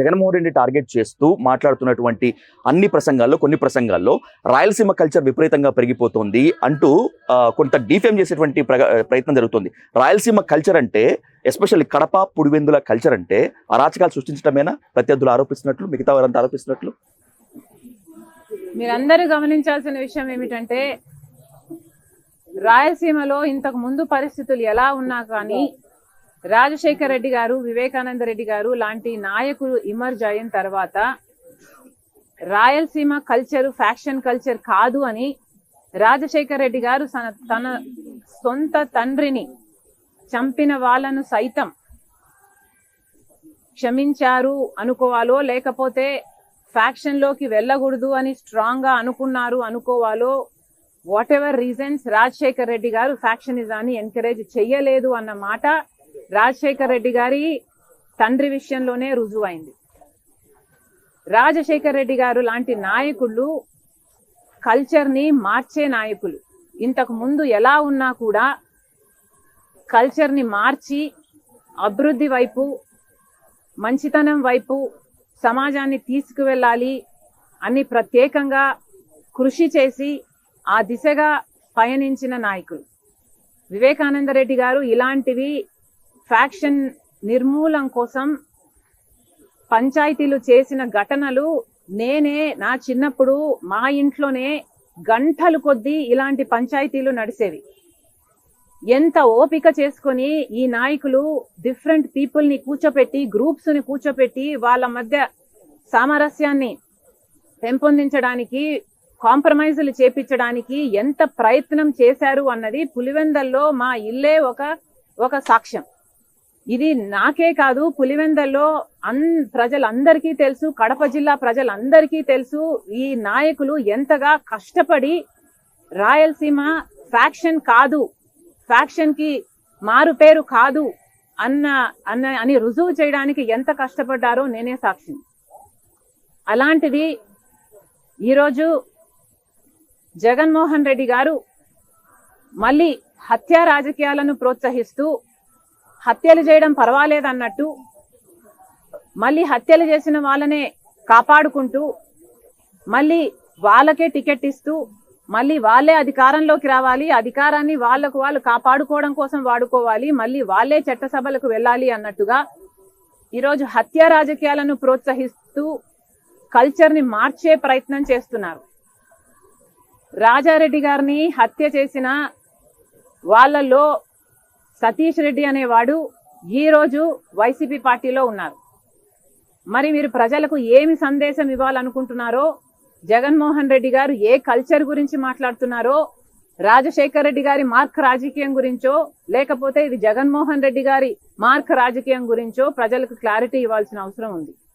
Jaganmohan Reddy target చేస్తూ మాట్లాడుతున్నటువంటి అన్ని ప్రసంగాల్లో కొన్ని ప్రసంగాల్లో రాయలసీమ కల్చర్ విపరీతంగా పెరిగిపోతుంది అంటూ కొంత డిఫేమ్ చేసేటువంటి ప్రయత్నం జరుగుతుంది. రాయలసీమ కల్చర్ అంటే ఎస్పెషల్లీ కడప పుడివెందుల కల్చర్ అంటే అరాచకాలు సృష్టించడమేనా ప్రత్యర్థులు ఆరోపిస్తున్నట్లు మిగతా వారంతా ఆరోపిస్తున్నట్లు? మీరందరూ గమనించాల్సిన విషయం ఏమిటంటే రాయలసీమలో ఇంతకు ముందు పరిస్థితులు ఎలా ఉన్నా కానీ రాజశేఖర రెడ్డి గారు వివేకానంద రెడ్డి గారు లాంటి నాయకులు ఇమర్జ్ అయిన తర్వాత రాయలసీమ కల్చర్ ఫ్యాక్షన్ కల్చర్ కాదు అని రాజశేఖర రెడ్డి గారు తన తన సొంత తండ్రిని చంపిన వాళ్ళను సైతం క్షమించారు అనుకోవాలో లేకపోతే ఫ్యాక్షన్లోకి వెళ్ళకూడదు అని స్ట్రాంగ్గా అనుకున్నారు అనుకోవాలో whatever reasons Rajasekhar Reddy garu ఫ్యాక్షనిజాన్ని ఎంకరేజ్ చెయ్యలేదు అన్న మాట రాజశేఖర్ రెడ్డి గారి తండ్రి విషయంలోనే రుజువైంది. రాజశేఖర్ రెడ్డి గారు లాంటి నాయకులు కల్చర్ని మార్చే నాయకులు. ఇంతకు ముందు ఎలా ఉన్నా కూడా కల్చర్ని మార్చి అభివృద్ధి వైపు మంచితనం వైపు సమాజాన్ని తీసుకువెళ్ళాలి అని ప్రత్యేకంగా కృషి చేసి ఆ దిశగా పయనించిన నాయకులు. వివేకానంద రెడ్డి గారు ఇలాంటివి ఫ్యాక్షన్ నిర్మూలం కోసం పంచాయతీలు చేసిన ఘటనలు నేనే నా చిన్నప్పుడు మా ఇంట్లోనే గంటలు కొద్దీ ఇలాంటి పంచాయతీలు నడిసేవి. ఎంత ఓపిక చేసుకొని ఈ నాయకులు డిఫరెంట్ పీపుల్ని కూర్చోపెట్టి గ్రూప్స్ని కూర్చోపెట్టి వాళ్ళ మధ్య సామరస్యాన్ని పెంపొందించడానికి కాంప్రమైజులు చేపించడానికి ఎంత ప్రయత్నం చేశారు అన్నది పులివెందల్లో మా ఇల్లే ఒక ఒక సాక్ష్యం. ఇది నాకే కాదు పులివెందల్లో అన్ ప్రజలందరికీ తెలుసు కడప జిల్లా ప్రజలందరికీ తెలుసు ఈ నాయకులు ఎంతగా కష్టపడి రాయలసీమ ఫ్యాక్షన్ కాదు ఫ్యాక్షన్కి మారు పేరు కాదు అన్న అన్న అని రుజువు చేయడానికి ఎంత కష్టపడ్డారో నేనే సాక్షిని అలాంటిది ఈరోజు జగన్మోహన్ రెడ్డి గారు మళ్ళీ హత్యా రాజకీయాలను ప్రోత్సహిస్తూ హత్యలు చేయడం పర్వాలేదన్నట్టు మళ్ళీ హత్యలు చేసిన వాళ్ళనే కాపాడుకుంటూ మళ్ళీ వాళ్ళకే టికెట్ ఇస్తూ మళ్ళీ వాళ్ళే అధికారంలోకి రావాలి అధికారాన్ని వాళ్ళకు వాళ్ళు కాపాడుకోవడం కోసం వాడుకోవాలి మళ్ళీ వాళ్ళే చట్టసభలకు వెళ్ళాలి అన్నట్టుగా ఈరోజు హత్య రాజకీయాలను ప్రోత్సహిస్తూ కల్చర్ని మార్చే ప్రయత్నం చేస్తున్నారు. రాజారెడ్డి గారిని హత్య చేసిన వాళ్ళలో సతీష్ రెడ్డి అనేవాడు ఈ రోజు వైసీపీ పార్టీలో ఉన్నారు. మరి మీరు ప్రజలకు ఏమి సందేశం ఇవ్వాలనుకుంటున్నారో జగన్మోహన్ రెడ్డి గారు ఏ కల్చర్ గురించి మాట్లాడుతున్నారో రాజశేఖర్ రెడ్డి గారి మార్క్ రాజకీయం గురించో లేకపోతే ఇది జగన్మోహన్ రెడ్డి గారి మార్క్ రాజకీయం గురించో ప్రజలకు క్లారిటీ ఇవ్వాల్సిన అవసరం ఉంది.